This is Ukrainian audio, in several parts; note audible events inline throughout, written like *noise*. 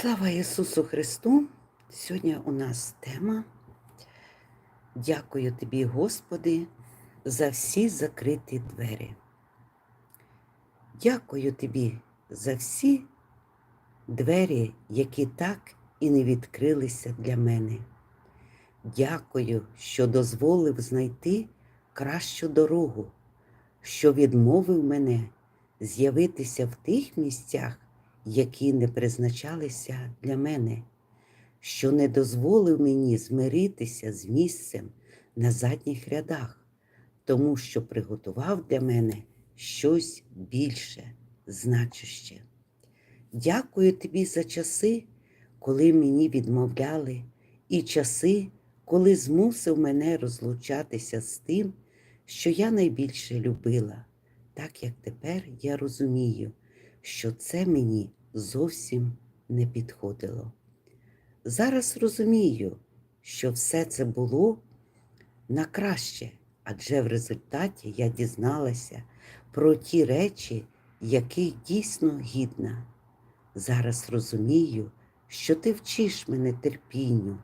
Слава Ісусу Христу! Сьогодні у нас тема Дякую тобі, Господи, за всі закриті двері. Дякую тобі за всі двері, які так і не відкрилися для мене. Дякую, що дозволив знайти кращу дорогу, що відмовив мене з'явитися в тих місцях, які не призначалися для мене, що не дозволив мені змиритися з місцем на задніх рядах, тому що приготував для мене щось більше, значуще. Дякую тобі за часи, коли мені відмовляли, і часи, коли змусив мене розлучатися з тим, що я найбільше любила, так як тепер я розумію, що це мені зовсім не підходило. Зараз розумію, що все це було на краще, адже в результаті я дізналася про ті речі, яких дійсно гідна. Зараз розумію, що ти вчиш мене терпінню,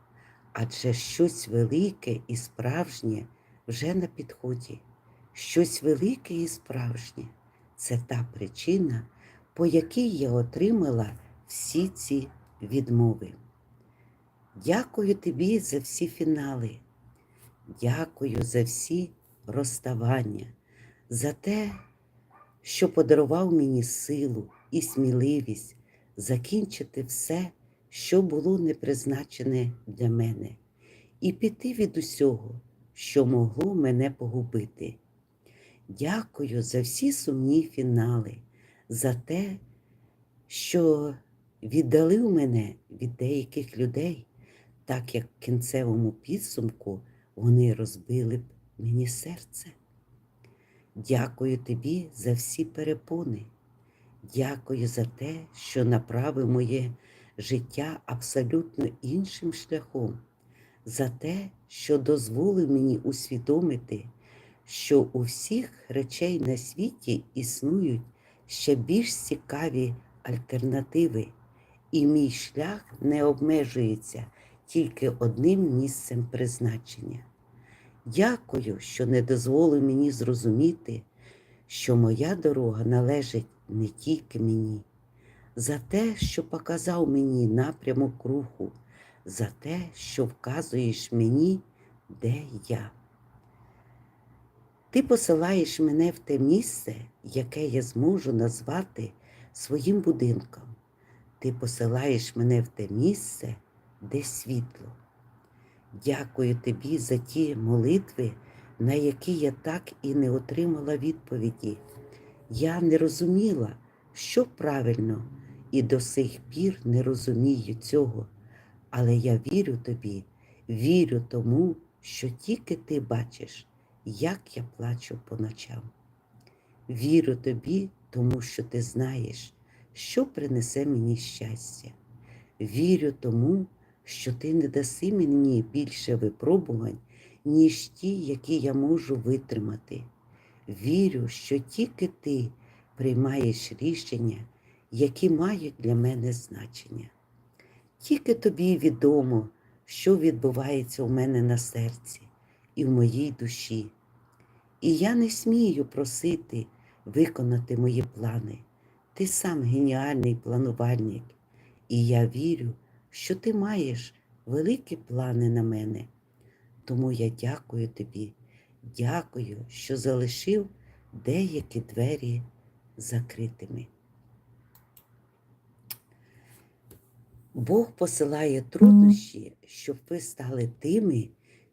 адже щось велике і справжнє вже на підході. Щось велике і справжнє це та причина, по якій я отримала всі ці відмови. Дякую тобі за всі фінали. Дякую за всі розставання, за те, що подарував мені силу і сміливість закінчити все, що було не призначене для мене, і піти від усього, що могло мене погубити. Дякую за всі сумні фінали, за те, що віддалив мене від деяких людей, так як в кінцевому підсумку вони розбили б мені серце. Дякую тобі за всі перепони. Дякую за те, що направив моє життя абсолютно іншим шляхом, за те, що дозволив мені усвідомити, що у всіх речей на світі існують ще більш цікаві альтернативи, і мій шлях не обмежується тільки одним місцем призначення. Дякую, що не дозволив мені зрозуміти, що моя дорога належить не тільки мені, за те, що показав мені напрямок руху, за те, що вказуєш мені, де я. Ти посилаєш мене в те місце, яке я зможу назвати своїм будинком. Ти посилаєш мене в те місце, де світло. Дякую тобі за ті молитви, на які я так і не отримала відповіді. Я не розуміла, що правильно, і до сих пір не розумію цього. Але я вірю тобі, вірю тому, що тільки ти бачиш, як я плачу по ночам. Вірю тобі, тому що ти знаєш, що принесе мені щастя. Вірю тому, що ти не даси мені більше випробувань, ніж ті, які я можу витримати. Вірю, що тільки ти приймаєш рішення, які мають для мене значення. Тільки тобі відомо, що відбувається у мене на серці і в моїй душі. І я не смію просити виконати мої плани. Ти сам геніальний планувальник, і я вірю, що ти маєш великі плани на мене. Тому я дякую тобі, дякую, що залишив деякі двері закритими. Бог посилає труднощі, щоб ви стали тими,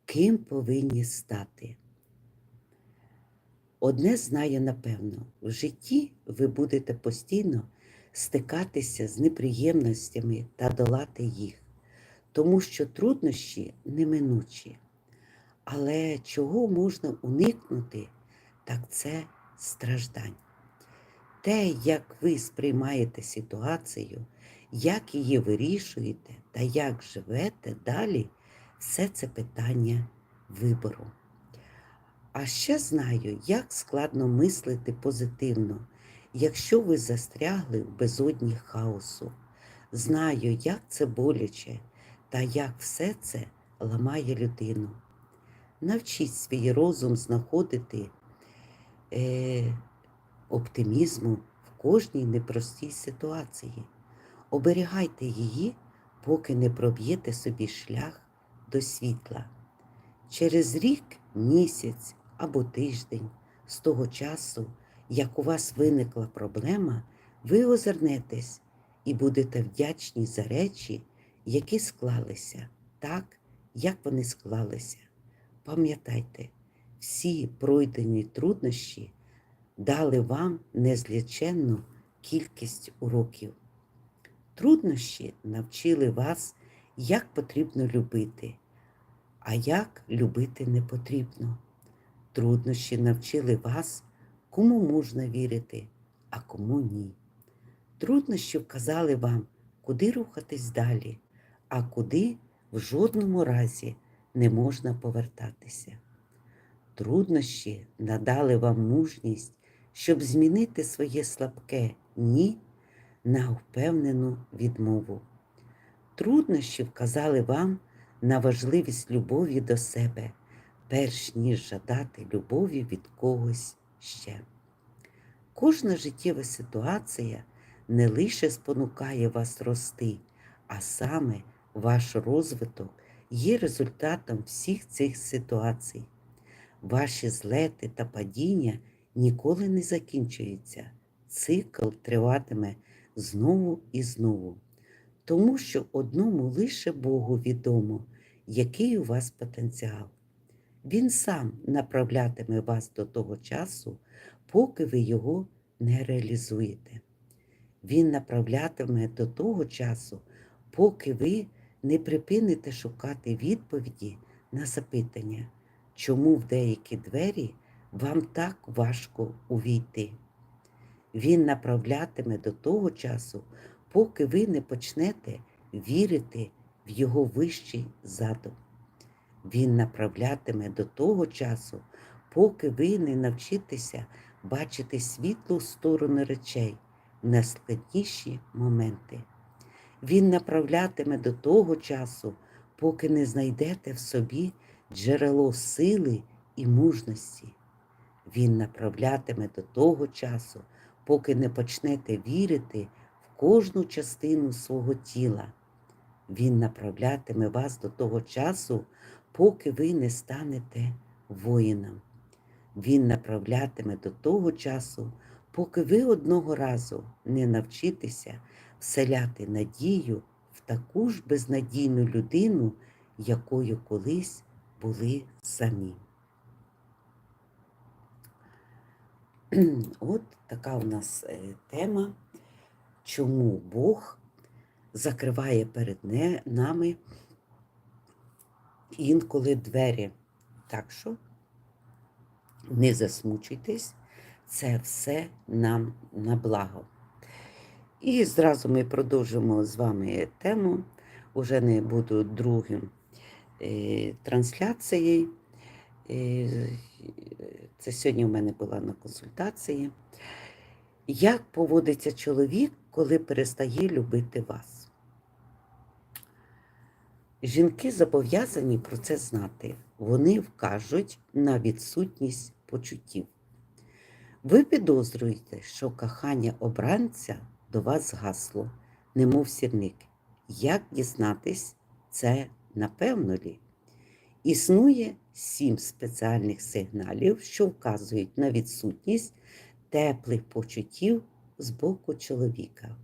ким повинні стати. Одне знаю напевно, в житті ви будете постійно стикатися з неприємностями та долати їх, тому що труднощі неминучі. Але чого можна уникнути, так це страждань. Те, як ви сприймаєте ситуацію, як її вирішуєте та як живете далі, все це питання вибору. А ще знаю, як складно мислити позитивно, якщо ви застрягли в безодні хаосу. Знаю, як це боляче та як все це ламає людину. Навчіть свій розум знаходити е, оптимізму в кожній непростій ситуації. Оберігайте її, поки не проб'єте собі шлях до світла. Через рік, місяць або тиждень з того часу, як у вас виникла проблема, ви озирнетесь і будете вдячні за речі, які склалися так, як вони склалися. Пам'ятайте, всі пройдені труднощі дали вам незліченну кількість уроків. Труднощі навчили вас, як потрібно любити, а як любити не потрібно. Труднощі навчили вас, кому можна вірити, а кому ні. Труднощі вказали вам, куди рухатись далі, а куди в жодному разі не можна повертатися. Труднощі надали вам мужність, щоб змінити своє слабке ні на впевнену відмову. Труднощі вказали вам на важливість любові до себе, перш ніж жадати любові від когось ще. Кожна життєва ситуація не лише спонукає вас рости, а саме ваш розвиток є результатом всіх цих ситуацій. Ваші злети та падіння ніколи не закінчуються. Цикл триватиме знову і знову, тому що одному лише Богу відомо, який у вас потенціал. Він сам направлятиме вас до того часу, поки ви його не реалізуєте. Він направлятиме до того часу, поки ви не припините шукати відповіді на запитання, чому в деякі двері вам так важко увійти. Він направлятиме до того часу, поки ви не почнете вірити в його вищий задум. Він направлятиме до того часу, поки ви не навчитеся бачити світлу сторону речей в найскладніші моменти. Він направлятиме до того часу, поки не знайдете в собі джерело сили і мужності. Він направлятиме до того часу, поки не почнете вірити кожну частину свого тіла. Він направлятиме вас до того часу, поки ви не станете воїном. Він направлятиме до того часу, поки ви одного разу не навчитеся вселяти надію в таку ж безнадійну людину, якою колись були самі. От така у нас е, тема, чому Бог закриває перед нами інколи двері. Так що не засмучуйтесь, це все нам на благо. І зразу ми продовжимо з вами тему. Уже не буду другим е, трансляцією. Е, це сьогодні у мене була на консультації. Як поводиться чоловік, коли перестає любити вас? Жінки зобов'язані про це знати. Вони вкажуть на відсутність почуттів. Ви підозрюєте, що кохання обранця до вас згасло, немов сірник. Як дізнатись, це напевно лі? Існує сім спеціальних сигналів, що вказують на відсутність теплих почуттів з боку чоловіка.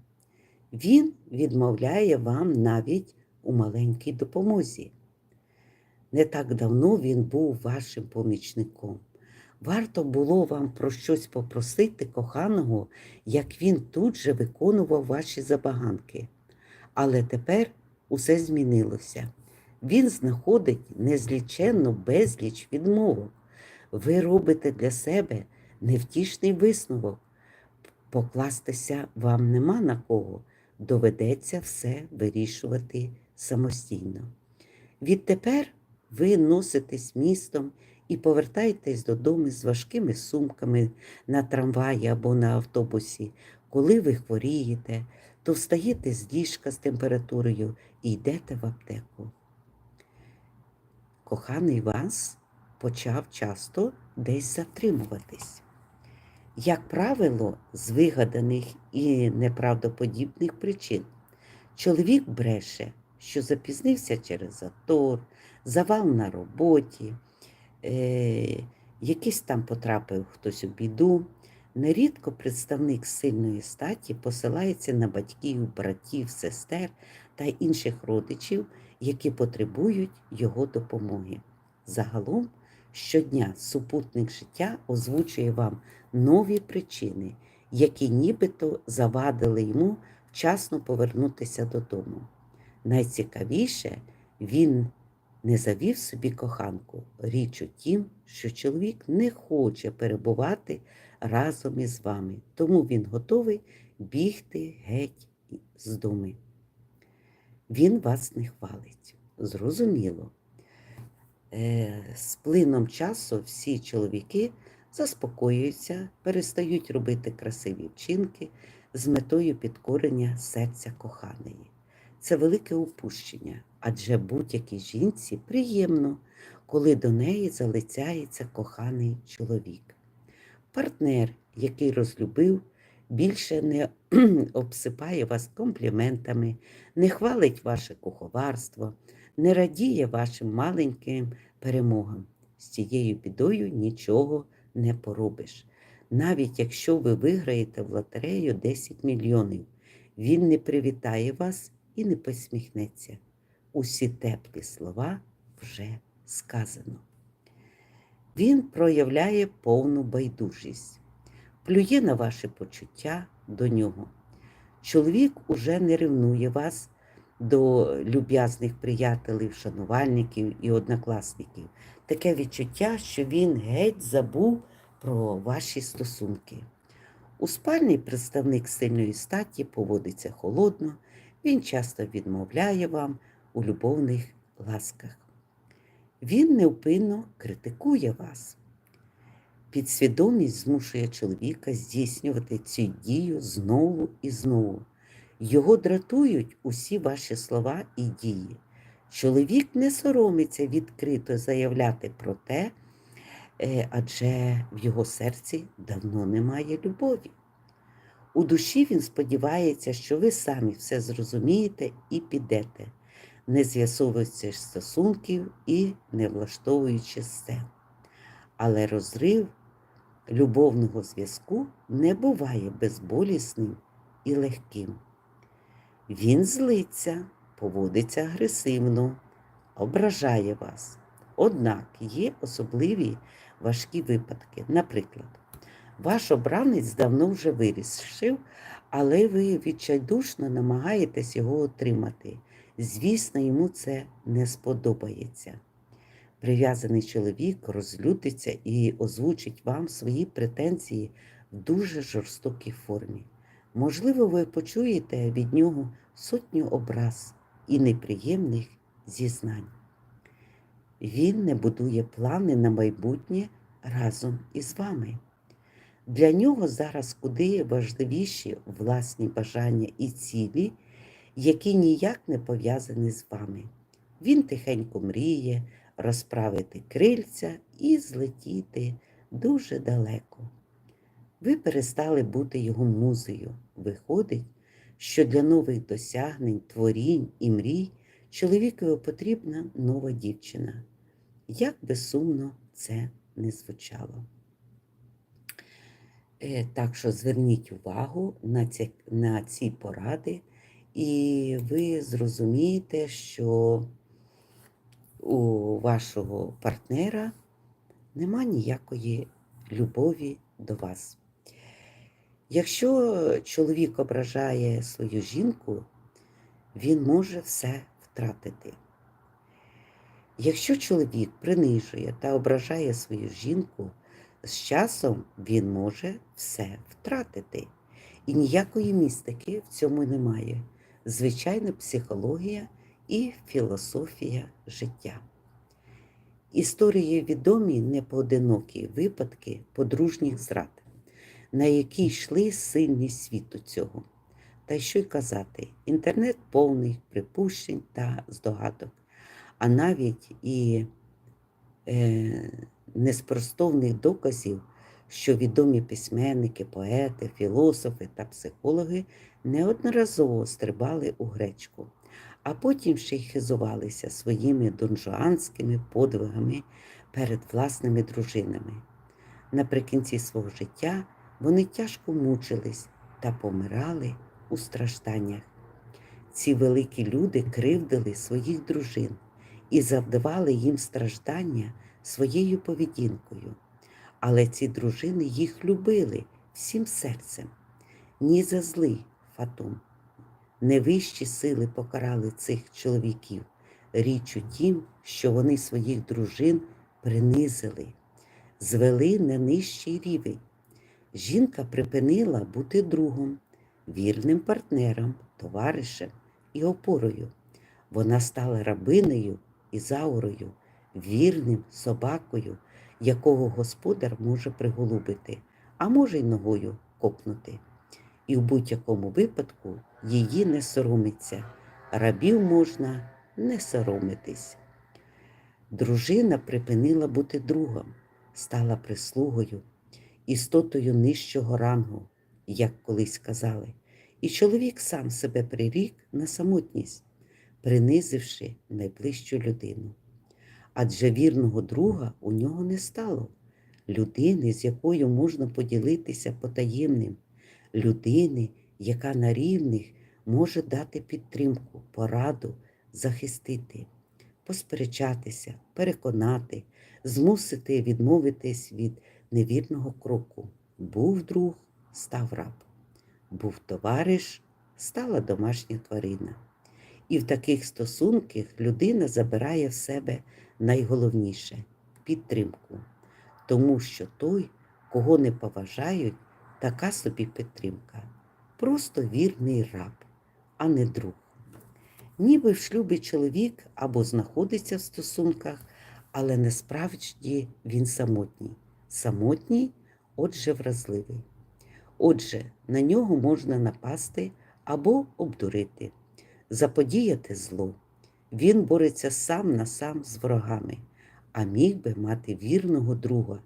Він відмовляє вам навіть у маленькій допомозі. Не так давно він був вашим помічником. Варто було вам про щось попросити коханого, як він тут же виконував ваші забаганки. Але тепер усе змінилося. Він знаходить незліченну безліч відмовок. Ви робите для себе невтішний висновок. Покластися вам нема на кого, доведеться все вирішувати самостійно. Відтепер ви носитесь містом і повертаєтесь додому з важкими сумками на трамваї або на автобусі, коли ви хворієте, то встаєте з ліжка з температурою і йдете в аптеку. Коханий вас почав часто десь затримуватись. Як правило, з вигаданих і неправдоподібних причин. Чоловік бреше, що запізнився через затор, завал на роботі, е, якийсь там потрапив хтось у біду. Нерідко представник сильної статі посилається на батьків, братів, сестер та інших родичів, які потребують його допомоги. Загалом, щодня супутник життя озвучує вам нові причини, які нібито завадили йому вчасно повернутися додому. Найцікавіше, він не завів собі коханку. Річ у тім, що чоловік не хоче перебувати разом із вами, тому він готовий бігти геть з дому. Він вас не хвалить. Зрозуміло. Е, З плином часу всі чоловіки заспокоюються, перестають робити красиві вчинки з метою підкорення серця коханої. Це велике упущення, адже будь-якій жінці приємно, коли до неї залицяється коханий чоловік. Партнер, який розлюбив, більше не *clears throat* обсипає вас компліментами, не хвалить ваше куховарство, не радіє вашим маленьким перемогам. З цією бідою нічого не поробиш. Навіть якщо ви виграєте в лотерею 10 мільйонів, він не привітає вас і не посміхнеться. Усі теплі слова вже сказано. Він проявляє повну байдужість, плює на ваші почуття до нього. Чоловік уже не ревнує вас до люб'язних приятелів, шанувальників і однокласників. Таке відчуття, що він геть забув про ваші стосунки. У спальні представник сильної статі поводиться холодно, він часто відмовляє вам у любовних ласках. Він невпинно критикує вас. Підсвідомість змушує чоловіка здійснювати цю дію знову і знову. Його дратують усі ваші слова і дії. Чоловік не соромиться відкрито заявляти про те, е, адже в його серці давно немає любові. У душі він сподівається, що ви самі все зрозумієте і підете, не з'ясовуючи стосунків і не влаштовуючи сцен. Але розрив любовного зв'язку не буває безболісним і легким. Він злиться, поводиться агресивно, ображає вас. Однак є особливі важкі випадки. Наприклад, ваш обранець давно вже вирішив, але ви відчайдушно намагаєтесь його отримати. Звісно, йому це не сподобається. Прив'язаний чоловік розлютиться і озвучить вам свої претензії в дуже жорстокій формі. Можливо, ви почуєте від нього сотню образ і неприємних зізнань. Він не будує плани на майбутнє разом із вами. Для нього зараз куди важливіші власні бажання і цілі, які ніяк не пов'язані з вами. Він тихенько мріє розправити крильця і злетіти дуже далеко. Ви перестали бути його музею. Виходить, що для нових досягнень, творінь і мрій чоловікові потрібна нова дівчина. Як би сумно це не звучало. Е, Так що зверніть увагу на ці, на ці поради, і ви зрозумієте, що у вашого партнера нема ніякої любові до вас. Якщо чоловік ображає свою жінку, він може все втратити. Якщо чоловік принижує та ображає свою жінку, з часом він може все втратити. І ніякої містики в цьому немає. Звичайна психологія і філософія життя. Історії відомі непоодинокі випадки подружніх зрад, на які йшли сильні світу цього. Та що й казати, інтернет повний припущень та здогадок, а навіть і е, неспростовних доказів, що відомі письменники, поети, філософи та психологи неодноразово стрибали у гречку, а потім ще й хизувалися своїми донжуанськими подвигами перед власними дружинами. Наприкінці свого життя вони тяжко мучились та помирали у стражданнях. Ці великі люди кривдили своїх дружин і завдавали їм страждання своєю поведінкою. Але ці дружини їх любили всім серцем. Ні за злий фатум. Не вищі сили покарали цих чоловіків. Річ у тім, що вони своїх дружин принизили, звели на нижчий рівень. Жінка припинила бути другом, вірним партнером, товаришем і опорою. Вона стала рабинею і заурою, вірним собакою, якого господар може приголубити, а може й ногою копнути. І в будь-якому випадку її не соромиться. Рабів можна не соромитись. Дружина припинила бути другом, стала прислугою, істотою нижчого рангу, як колись казали, і чоловік сам себе прирік на самотність, принизивши найближчу людину. Адже вірного друга у нього не стало, людини, з якою можна поділитися потаємним, людини, яка на рівних може дати підтримку, пораду, захистити, посперечатися, переконати, змусити відмовитись від невірного кроку. Був друг, став раб, був товариш, стала домашня тварина. І в таких стосунках людина забирає в себе найголовніше підтримку, тому що той, кого не поважають, така собі підтримка, просто вірний раб, а не друг. Ніби в шлюбі чоловік або знаходиться в стосунках, але насправді він самотній. Самотній, отже, вразливий. Отже, на нього можна напасти або обдурити, заподіяти зло. Він бореться сам на сам з ворогами, а міг би мати вірного друга,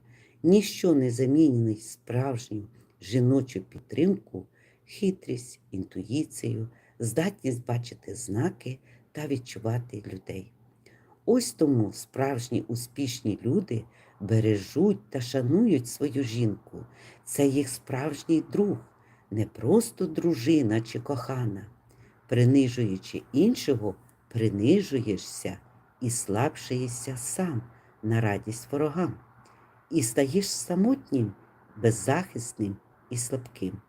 ніщо не замінений справжню жіночу підтримку, хитрість, інтуїцію, здатність бачити знаки та відчувати людей. Ось тому справжні успішні люди бережуть та шанують свою жінку. Це їх справжній друг, не просто дружина чи кохана. Принижуючи іншого, принижуєшся і слабшаєшся сам на радість ворогам, і стаєш самотнім, беззахисним і слабким.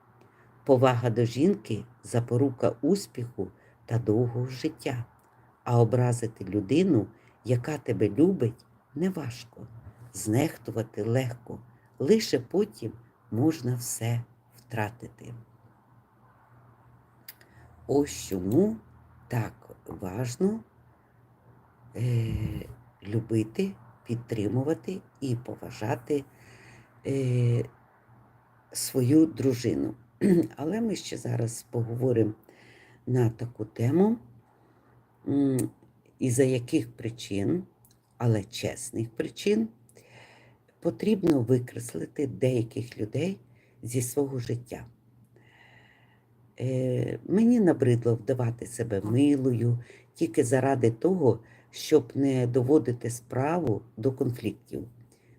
Повага до жінки запорука успіху та довгого життя, а образити людину, яка тебе любить, неважко, знехтувати легко, лише потім можна все втратити. Ось чому так важно е, любити, підтримувати і поважати е, свою дружину. *clears throat* Але ми ще зараз поговоримо на таку тему, і за яких причин, але чесних причин, потрібно викреслити деяких людей зі свого життя. Е, Мені набридло вдавати себе милою тільки заради того, щоб не доводити справу до конфліктів.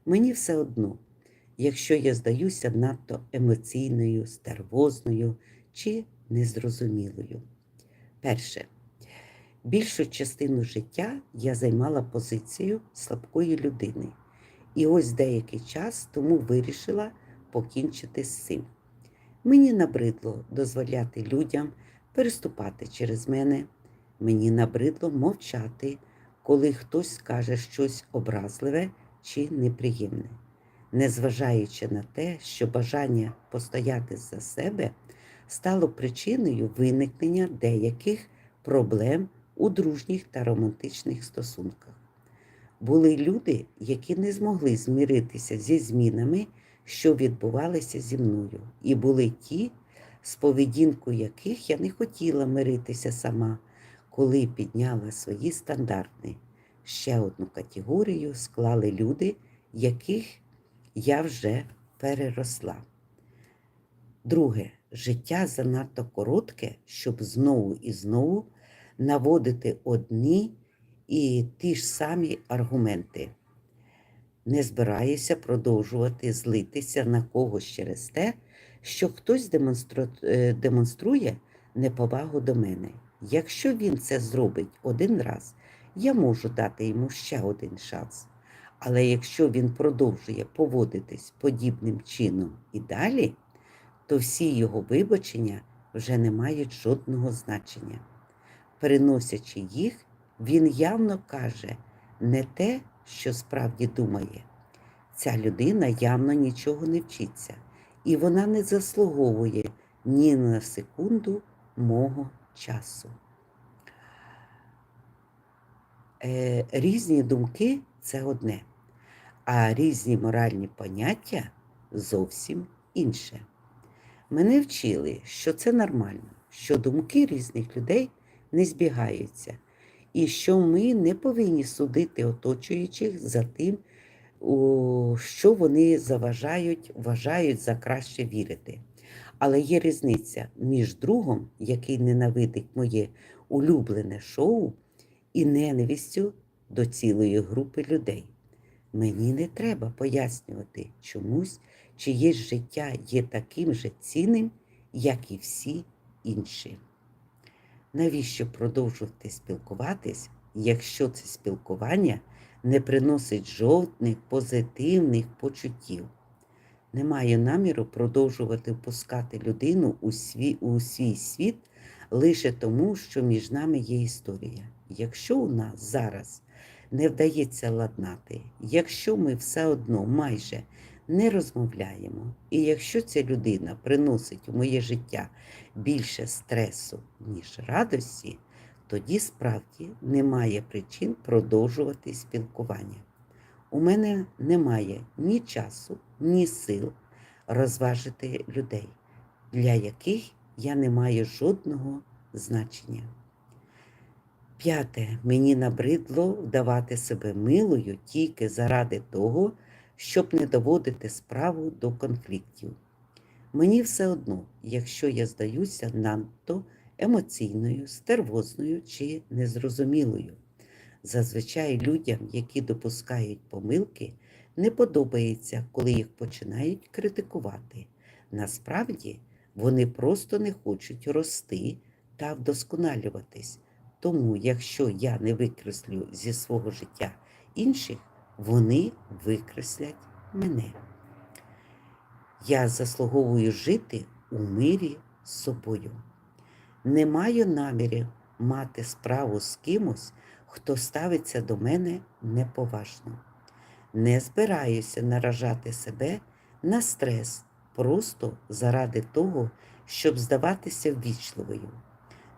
Мені все одно, якщо я здаюся надто емоційною, стервозною чи незрозумілою. Перше, більшу частину життя я займала позицію слабкої людини. І ось деякий час тому вирішила покінчити з цим. Мені набридло дозволяти людям переступати через мене. Мені набридло мовчати, коли хтось скаже щось образливе чи неприємне, незважаючи на те, що бажання постояти за себе стало причиною виникнення деяких проблем у дружніх та романтичних стосунках. Були люди, які не змогли зміритися зі змінами, що відбувалися зі мною, і були ті, з поведінкою яких я не хотіла миритися сама, коли підняла свої стандарти. Ще одну категорію склали люди, яких я вже переросла. Друге, життя занадто коротке, щоб знову і знову наводити одні і ті ж самі аргументи. Не збираюся продовжувати злитися на когось через те, що хтось е, демонструє неповагу до мене. Якщо він це зробить один раз, я можу дати йому ще один шанс. Але якщо він продовжує поводитись подібним чином і далі, то всі його вибачення вже не мають жодного значення. Переносячи їх, він явно каже не те, що справді думає. Ця людина явно нічого не вчиться, і вона не заслуговує ні на секунду мого часу. Е, різні думки це одне, а різні моральні поняття зовсім інше. Мене вчили, що це нормально, що думки різних людей не збігаються, і що ми не повинні судити оточуючих за тим, що вони заважають, вважають за краще вірити. Але є різниця між другом, який ненавидить моє улюблене шоу, і ненавистю до цілої групи людей. Мені не треба пояснювати чомусь, чиє життя є таким же цінним, як і всі інші. Навіщо продовжувати спілкуватись, якщо це спілкування не приносить жодних позитивних почуттів? Не маю наміру продовжувати впускати людину у свій, у свій світ лише тому, що між нами є історія. Якщо у нас зараз не вдається ладнати, якщо ми все одно майже не розмовляємо, і якщо ця людина приносить у моє життя більше стресу, ніж радості, тоді справді немає причин продовжувати спілкування. У мене немає ні часу, ні сил розважити людей, для яких я не маю жодного значення. П'яте, мені набридло вдавати себе милою тільки заради того, щоб не доводити справу до конфліктів. Мені все одно, якщо я здаюся надто емоційною, стервозною чи незрозумілою. Зазвичай людям, які допускають помилки, не подобається, коли їх починають критикувати. Насправді, вони просто не хочуть рости та вдосконалюватись. Тому, якщо я не викреслю зі свого життя інших, вони викреслять мене. Я заслуговую жити у мирі з собою. Не маю намірів мати справу з кимось, хто ставиться до мене неповажно. Не збираюся наражати себе на стрес просто заради того, щоб здаватися ввічливою.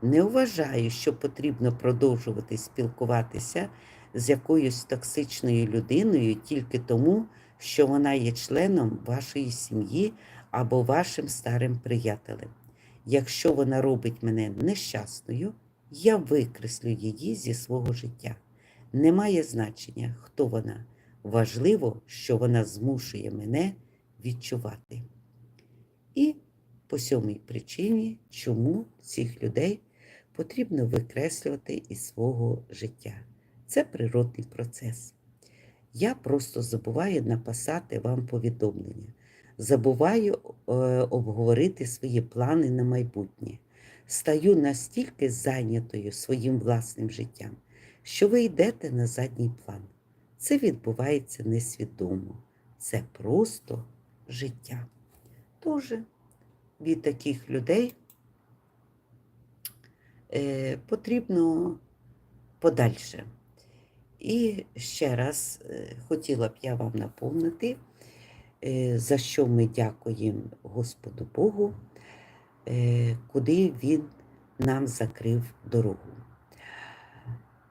Не вважаю, що потрібно продовжувати спілкуватися з якоюсь токсичною людиною тільки тому, що вона є членом вашої сім'ї або вашим старим приятелем. Якщо вона робить мене нещасною, я викреслю її зі свого життя. Немає значення, хто вона. Важливо, що вона змушує мене відчувати. І по сьомій причині, чому цих людей потрібно викреслювати із свого життя. Це природний процес. Я просто забуваю написати вам повідомлення, забуваю е, обговорити свої плани на майбутнє. Стаю настільки зайнятою своїм власним життям, що ви йдете на задній план. Це відбувається несвідомо. Це просто життя. Тож від таких людей е, потрібно подальше. І ще раз е, хотіла б я вам наповнити, е, за що ми дякуємо Господу Богу, е, куди Він нам закрив дорогу,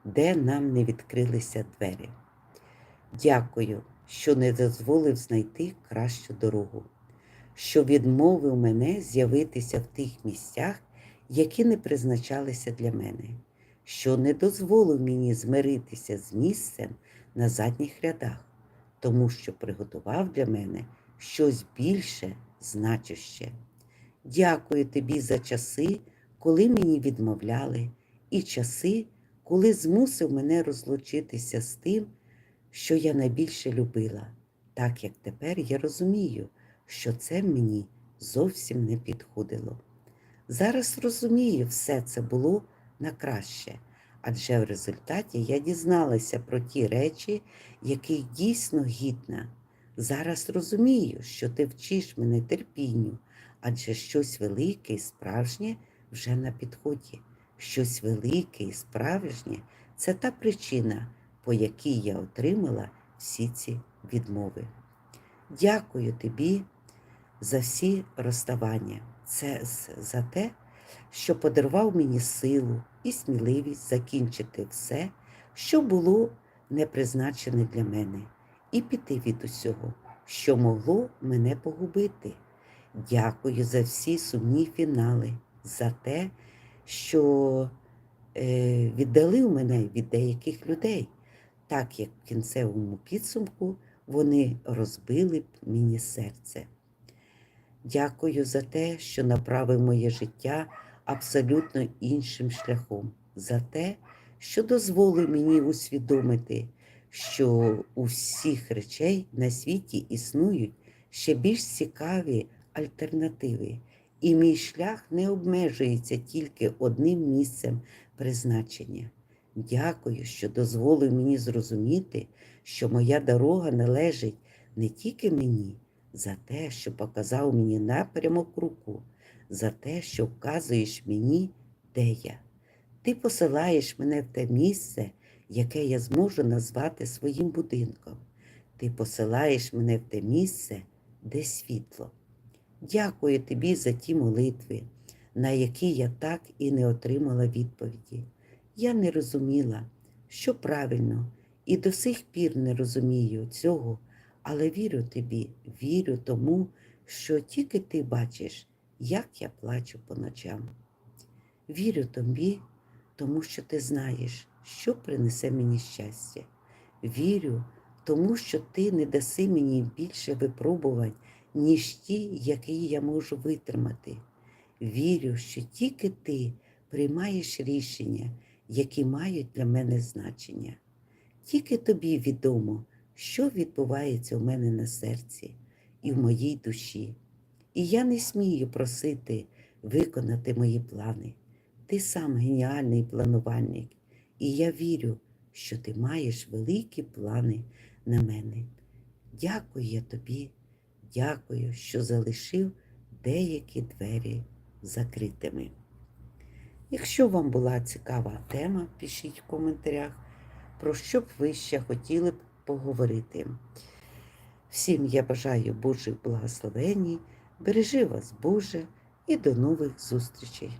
де нам не відкрилися двері. Дякую, що не дозволив знайти кращу дорогу. що відмовив мене з'явитися в тих місцях, які не призначалися для мене, що не дозволив мені змиритися з місцем на задніх рядах, тому що приготував для мене щось більше значуще. Дякую тобі за часи, коли мені відмовляли, і часи, коли змусив мене розлучитися з тим, що я найбільше любила, так як тепер я розумію, що це мені зовсім не підходило. Зараз розумію, все це було на краще, адже в результаті я дізналася про ті речі, яких дійсно гідна. Зараз розумію, що ти вчиш мене терпінню, адже щось велике і справжнє вже на підході. Щось велике і справжнє це та причина, по якій я отримала всі ці відмови. Дякую тобі за всі розставання. Це за те, що подарував мені силу і сміливість закінчити все, що було не призначене для мене, і піти від усього, що могло мене погубити. Дякую за всі сумні фінали, за те, що е, віддалив мене від деяких людей, так як в кінцевому підсумку вони розбили б мені серце. Дякую за те, що направив моє життя абсолютно іншим шляхом, за те, що дозволив мені усвідомити, що у всіх речей на світі існують ще більш цікаві альтернативи, і мій шлях не обмежується тільки одним місцем призначення. Дякую, що дозволив мені зрозуміти, що моя дорога належить не тільки мені, за те, що показав мені напрямок руку, за те, що вказуєш мені, де я. Ти посилаєш мене в те місце, яке я зможу назвати своїм будинком. Ти посилаєш мене в те місце, де світло. Дякую тобі за ті молитви, на які я так і не отримала відповіді. Я не розуміла, що правильно, і до сих пір не розумію цього, але вірю тобі, вірю тому, що тільки ти бачиш, як я плачу по ночам. Вірю тобі, тому що ти знаєш, що принесе мені щастя. Вірю, тому що ти не даси мені більше випробувань, ніж ті, які я можу витримати. Вірю, що тільки ти приймаєш рішення, які мають для мене значення. Тільки тобі відомо, що відбувається у мене на серці і в моїй душі. І я не смію просити виконати мої плани. Ти сам геніальний планувальник, і я вірю, що ти маєш великі плани на мене. Дякую я тобі, дякую, що залишив деякі двері закритими. Якщо вам була цікава тема, пишіть в коментарях, про що б ви ще хотіли б поговорити. Всім я бажаю Божих благословень, бережи вас, Боже, і до нових зустрічей!